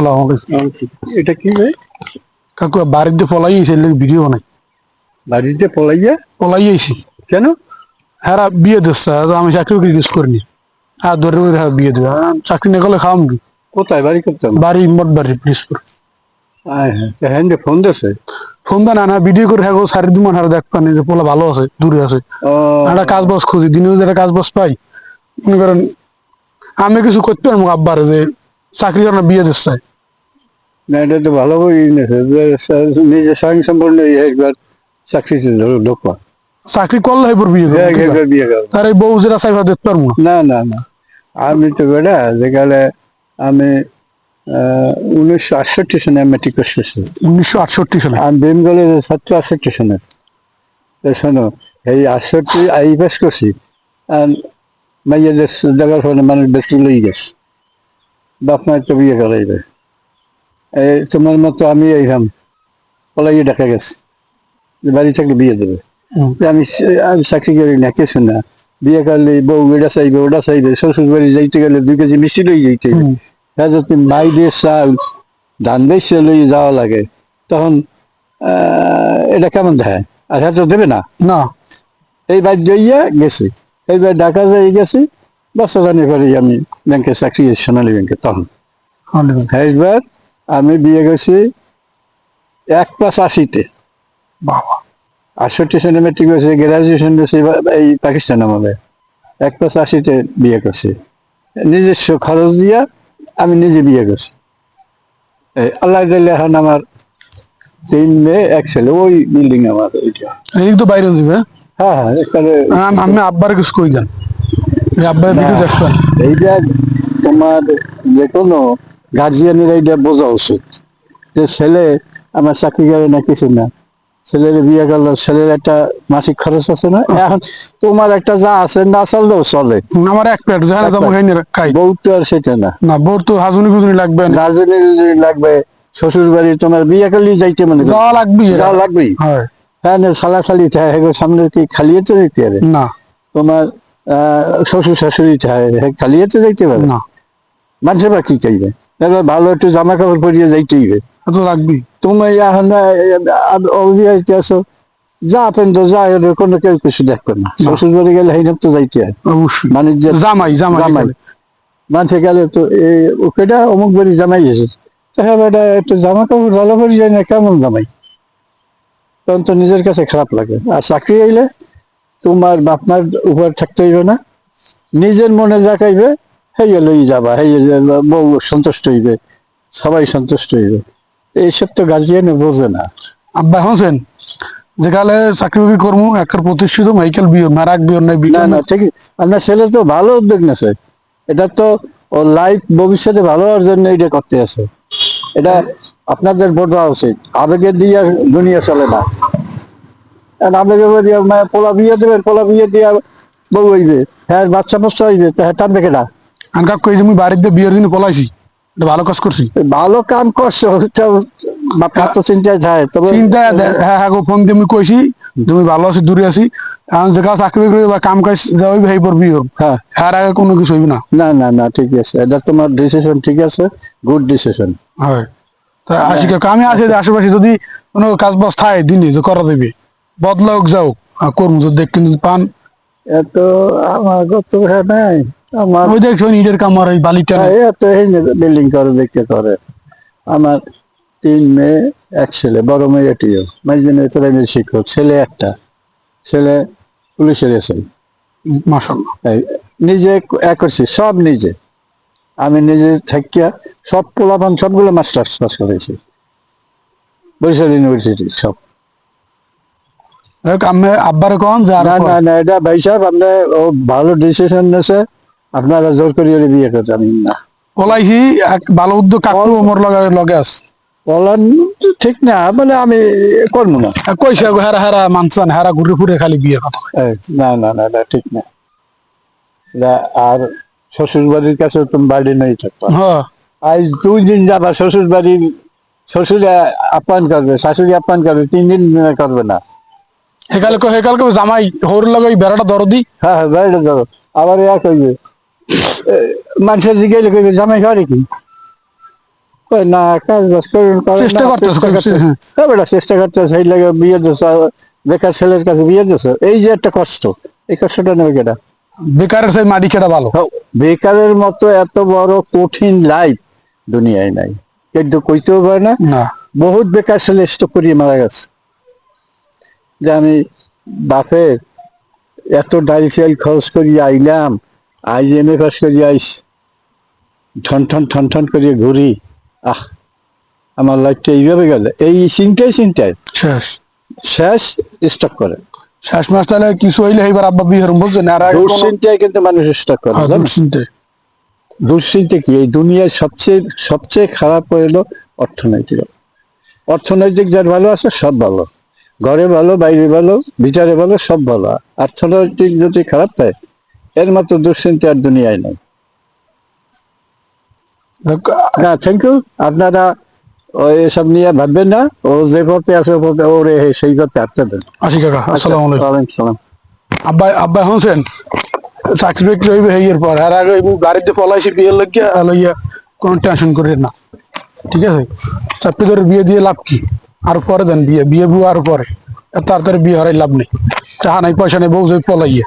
সালাম আলাইকুম। এটা কি ভাই? কাকু বাড়িতে পলাই আইছে ভিডিও বানাই। বাড়িতে পলাইয়া? পলাই আইছি। কেন? হ্যাঁ বিয়ে দিচ্ছে আমি চাকরি বাকরি কিছু করিনি। আর ধরে ধরে হ্যাঁ বিয়ে দেবে। চাকরি না করলে খাওয়াম কি? কোথায়? বাড়ি করতাম বাড়ি মোট বাড়ি প্লিজপুর হ্যাঁ ফোন দিছে? ফোন দেন না ভিডিও করে হ্যাঁ সারি দুমান হারে দেখ পানি যে পোলা ভালো আছে দূরে আছে। একটা কাজ বাজ খুঁজি দিনেও যেটা কাজ বাজ পাই। মনে করেন আমি কিছু করতে পারব আব্বারে যে চাকরি করে বিয়ে দিচ্ছে। না এটা তো ভালো করে নিজের স্বয়ং সম্পূর্ণ একবার চাকরিতে ঢোকা চাকরি করলে হয় বিয়ে বিয়ে তার এই বউ যেটা চাইবা দেখতে পারব না। না না আমি তো বেটা যেখানে আমি উনিশশো আটষট্টি সনে মেট্রিক পাস করছি উনিশশো আটষট্টি সালে? আমি বেঙ্গলের ছাত্র আটষট্টি সনে শোনো এই আটষট্টি আই পাস করছি আর মাইয়াদের দেখার ফলে মানুষ বেশি লই গেছে। বাপ মায়ের তো বিয়ে করাইবে এই তোমার মতো আমি এইখান পলাইয়ে দেখা গেছে। বাড়ি থাকলে বিয়ে দেবে। আমি আমি চাকরি করি না কিছু না। বিয়ে করলে বউ এটা চাইবে ওটা চাইবে শ্বশুর বাড়ি যাইতে গেলে দুই কেজি মিষ্টি লই যাইতে। হ্যাঁ যদি মাই দিয়ে চাল ধান দিয়ে লই যাওয়া লাগে তখন আহ, এটা কেমন দেখায় আর হ্যাঁ তো দেবে না। না। এইবার যাইয়া গেছি। এইবার ঢাকা যাই গেছি বছর খানি পরে আমি ব্যাংকে চাকরি করি, সোনালী ব্যাংকে তখন। এইবার আমি বিয়ে করছি এক পাঁচ আশিতে। বাবা। আটষট্টি সনে মেট্রিক করেছি গ্রাজুয়েশন বা- এই পাকিস্তান আমাদের। এক পাঁচ আশিতে বিয়ে করছি। নিজস্ব খরচ দিয়া আমি নিজে বিয়ে করছি। এই আল্লাহ দিলে এখন আমার তিন মেয়ে এক ছেলে ওই বিল্ডিং আমার ওইটা এই তো বাইরে দিবে হ্যাঁ? হ্যাঁ এখানে আমি আব্বার কিছু কই এই আব্বার ভিডিও দেখবেন এইটা তোমার যে কোনো গার্জিয়ানের এইটা বোঝা উচিত যে ছেলে আমার চাকরি করে না কিছু না। ছেলের বিয়ে করল ছেলের একটা মাসিক খরচ আছে না? এখন তোমার একটা যা আছে না চললেও চলে। আমার এক প্লেট এক যাব খাই। বউ তো আর সেটা না। না বোর তো হাজুনি গুজুনি লাগবে না। গার্জেনের লাগবে শ্বশুর বাড়ি তোমার বিয়ে করলেই যাইতে মানে যাওয়া লাগবে। যা লাগবেই হ্যাঁ। না সালা সালি চায় সামনে কি খালিয়ে তো যাইতে পারে? না। তোমার আহ, শ্বশুর শাশুড়ি চায় হ্যাঁ খালিয়ে তো যাইতে পারে? না। মানুষের বা কি চাইবে এবার ভালো একটু জামা কাপড় পরিয়ে হবে। এত লাগবে? তুমি এখন অভিয়াইতে আসো যা পেন তো যা কোনো কেউ কিছু দেখবে না। শ্বশুর বাড়ি গেলে হাইনাম তো যাইতে হয়। অবশ্যই। বাণিজ্যের জামাই জামাই জামাই। মানুষে গেলে তো এই ওকেটা অমুক বাড়ি জামাই এসে হ্যাঁ বেটা একটু জামা কাপড় ভালো করে যায় না কেমন জামাই? তখন তো নিজের কাছে খারাপ লাগে। আর চাকরি আইলে তোমার বাপমার উপর থাকতে হইবে না। নিজের মনে যা খাইবে হেয়ে লই যাবা হেয়ে বউ সন্তুষ্ট হইবে সবাই সন্তুষ্ট হইবে। এইসব তো গার্জিয়ানে বোঝে না। আব্বা হনছেন যেখানে চাকরি বাকরি করব একার প্রতিষ্ঠিত মাইকেল বিয়ে মারাক বিয়ে নাই না না ঠিক আপনার ছেলে তো ভালো উদ্যোগ নেছে এটা তো ও লাইফ ভবিষ্যতে ভালো হওয়ার জন্য এটা করতে আছে। এটা আপনাদের বোঝা উচিত। আবেগের দিয়ে দুনিয়া চলে না। আর আবেগে দিয়ে মানে পোলা বিয়ে দেবেন পোলা বিয়ে দিয়ে বউ হইবে। হ্যাঁ বাচ্চা বাচ্চা হইবে তা হ্যাঁ টানবে কেনা আমি কাকু এই যে আমি বাড়িতে বিয়ের দিন পলাইছি এটা ভালো কাজ করছি। ভালো কাম করছ তো বাপমা তো চিন্তায় যায় তবে চিন্তা হ্যাঁ হ্যাঁ গো ফোন দিয়ে আমি কইছি তুমি ভালো আছি দূরে আছি এখন যেখানে চাকরি বাকরি বা কাম কাজ যাওয়াই বিয়ে হবে। হ্যাঁ। হ্যাঁ আগে কোনো কিছু হইবে না। না না না ঠিক আছে এটা তোমার ডিসিশন ঠিক আছে গুড ডিসিশন হয়। তা আসি কাকু আমি আছি আশেপাশে যদি কোনো কাজ বাজ থাকে দিনে যে করা দেবে বদলাওক যাও করব যদি দেখ কিন্তু পান এত আমার গত হ্যাঁ নাই। আমার ওই দেখছ ইটের কামার ওই বালিটা হ্যাঁ, এত বিল্ডিং করে দেখতে করে। আমার তিন মেয়ে এক ছেলে বড় মেয়ে এটিও। মাইজনের প্রাইমারি শিক্ষক ছেলে একটা। ছেলে পুলিশের এসে। মাসাল্লাহ নিজে এক করছি সব নিজে। আমি নিজে থাকিয়া সব পোলাপান সবগুলো মাস্টার পাস করেছি। বরিশাল ইউনিভার্সিটি সব। আমি আব্বার কন না না এটা ভাই সাহেব আপনার ও ভালো ডিসিশন নিয়েছে। আপনারা জোর করিয়ে বিয়ে করতে আমি না। পলাইছি এক ভালো উদ্যোগ কাকু মোর লগে লগে আছে। বলান ঠিক না মানে আমি করব না। আর কইছে হেরা হেরা মানসান হেরা ঘুরে ফুরে খালি বিয়ে কথা। এই, না না না ঠিক না। আর শ্বশুর বাড়ির কাছে তুমি বাড়ি নেই থাকবা হ্যাঁ। আজ দুই দিন যাবা শ্বশুর বাড়ির শ্বশুরে আপ্যায়ন করবে শাশুড়ি আপ্যায়ন করবে তিন দিন করবে না। হেকালে কো হেকাল কো জামাই হোর লগে বেড়াটা দরদি। হ্যাঁ হ্যাঁ বাড়িটা যাব আবার ইয়া কইবে মানুষের জিজ্ঞাসা করবে জামাই কি না কাজ বাজ করুন চেষ্টা না, করতেছে, চেষ্টা। হ্যাঁ। বেটা চেষ্টা করতে সেই লাগে বিয়ে বেকার ছেলের কাছে বিয়ে এই যে একটা কষ্ট এই কষ্টটা নেবে কেটা বেকারের সেই মাটি কেটা ভালো? হ্যাঁ, বেকারের মতো এত বড় কঠিন লাইফ দুনিয়ায় নাই। কিন্তু কইতেও পারে না বহুত বেকার ছেলে স্টক করিয়ে মারা গেছে। যে আমি বাপের এত ডাইল চাইল খরচ করিয়ে আইলাম আই এম এ পাস করিয়ে আইস ঠন ঠন ঠন ঠন করিয়ে ঘুরি। আহ আমার লাইফটা এইভাবে গেল। এই চিন্তায় চিন্তায় শেষ। শেষ স্টক করে। শেষ মাস তাহলে কিছু হইলে এইবার আব্বা আর দুশ্চিন্তায় কিন্তু মানুষ স্টক করে হ্যাঁ, দুশ্চিন্তায়। দুশ্চিন্তা কি? এই দুনিয়ার সবচেয়ে সবচেয়ে খারাপ হলো অর্থনৈতিক। অর্থনৈতিক যার ভালো আছে সব ভালো। ঘরে ভালো বাইরে ভালো বিচারে ভালো সব ভালো। অর্থনৈতিক যদি খারাপ হয় এর মতো দুশ্চিন্তা আর দুনিয়ায় নেই। না থ্যাংক ইউ আপনারা এসব নিয়ে ভাববেন না। ও যে পথে আছে পথে ওরে সেই পথে হাঁটতে দেন আসি কাকা আসসালামু আলাইকুম। আব্বা আব্বা শুনছেন? চাকরি বাকরি হইবে হেয়ের পর। আর আগে গাড়িতে পলাইছি বিয়ে লাগিয়া লইয়া কোনো টেনশন করেন না। ঠিক আছে? চাকরি ধরে বিয়ে দিয়ে লাভ কি? আর পরে দেন বিয়ে। বিয়ে বউ আর পরে। তাড়াতাড়ি বিয়ে হারাই লাভ নেই। টাকা নাই পয়সা নেই বউ যে পলাইয়া।